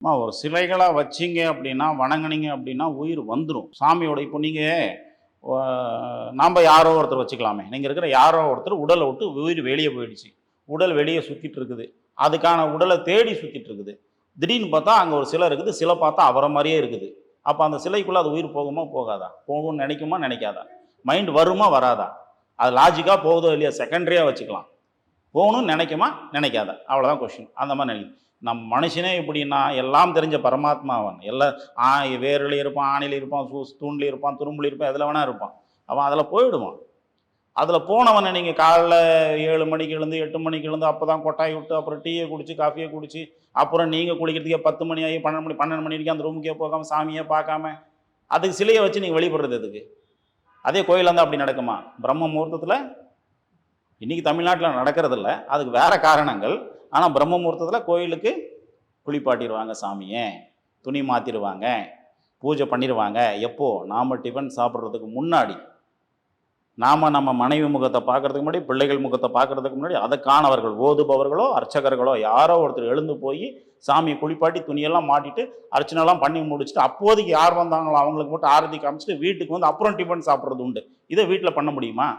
அம்மா ஒரு சிலைகளாக வச்சிங்க அப்படின்னா வணங்குனீங்க அப்படின்னா உயிர் வந்துடும் சாமியோட இப்போ நீங்கள் நாம் யாரோ ஒருத்தர் வச்சுக்கலாமே. நீங்கள் இருக்கிற யாரோ ஒருத்தர் உடலை விட்டு உயிர் வெளியே போயிடுச்சு. உடல் வெளியே சுற்றிட்டு இருக்குது. அதுக்கான உடலை தேடி சுற்றிட்டு இருக்குது. திடீர்னு பார்த்தா அங்கே ஒரு சிலை இருக்குது. சிலை பார்த்தா அவரை மாதிரியே இருக்குது. அப்போ அந்த சிலைக்குள்ளே அது உயிர் போகுமா போகாதா? போகும்னு நினைக்குமா நினைக்காதா? மைண்ட் வருமா வராதா? அது லாஜிக்காக போகுதோ இல்லையா செகண்டரியாக வச்சுக்கலாம். போகணும்னு நினைக்குமா? நினைக்காத. அவ்வளோதான் கொஷின் அந்த மாதிரி நினைக்கும் நம் மனுஷனே எப்படின்னா எல்லாம் தெரிஞ்ச பரமாத்மா அவன் எல்லாம் ஆ வேரில் இருப்பான் ஆணில் இருப்பான் சூ தூண்டில் இருப்பான் துரும்புல இருப்பான் எதில் வேணா இருப்பான். அவன் அதில் போயிடுவான். அதில் போனவனை நீங்கள் காலைல ஏழு மணிக்கு எழுந்து எட்டு மணிக்கு எழுந்து அப்போ தான் கொட்டாய் விட்டு அப்புறம் டீயை குடிச்சு காஃபியை குடிச்சு அப்புறம் நீங்கள் குளிக்கிறதுக்கே பத்து மணி ஆகி பன்னெண்டு மணி பன்னெண்டு மணி வரைக்கும் அந்த ரூமுக்கே போகாமல் சாமியே பார்க்காம அதுக்கு சிலையை வச்சு நீங்கள் வெளிப்படுறது அதுக்கு அதே கோயிலில் இருந்தால் அப்படி நடக்குமா? பிரம்ம முகூர்த்தத்தில் இன்றைக்கி தமிழ்நாட்டில் நடக்கிறதில்ல. அதுக்கு வேறு காரணங்கள். ஆனால் பிரம்ம முகூர்த்தத்தில் கோயிலுக்கு குளிப்பாட்டிடுவாங்க சாமியை. துணி மாற்றிடுவாங்க பூஜை பண்ணிடுவாங்க எப்போது நாம் டிஃபன் சாப்பிட்றதுக்கு முன்னாடி. நாம் நம்ம மனைவி முகத்தை பார்க்குறதுக்கு முன்னாடி பிள்ளைகள் முகத்தை பார்க்கறதுக்கு முன்னாடி அதற்கானவர்கள் ஓதுபவர்களோ அர்ச்சகர்களோ யாரோ ஒருத்தர் எழுந்து போய் சாமியை குளிப்பாட்டி துணியெல்லாம் மாட்டிட்டு அர்ச்சனைலாம் பண்ணி முடிச்சுட்டு அப்போதைக்கு யார் வந்தாங்களோ அவங்களுக்கு மட்டும் ஆரத்தி காமிச்சிட்டு வீட்டுக்கு வந்து அப்புறம் டிஃபன் சாப்பிட்றது உண்டு. இதை வீட்டில் பண்ண முடியுமா?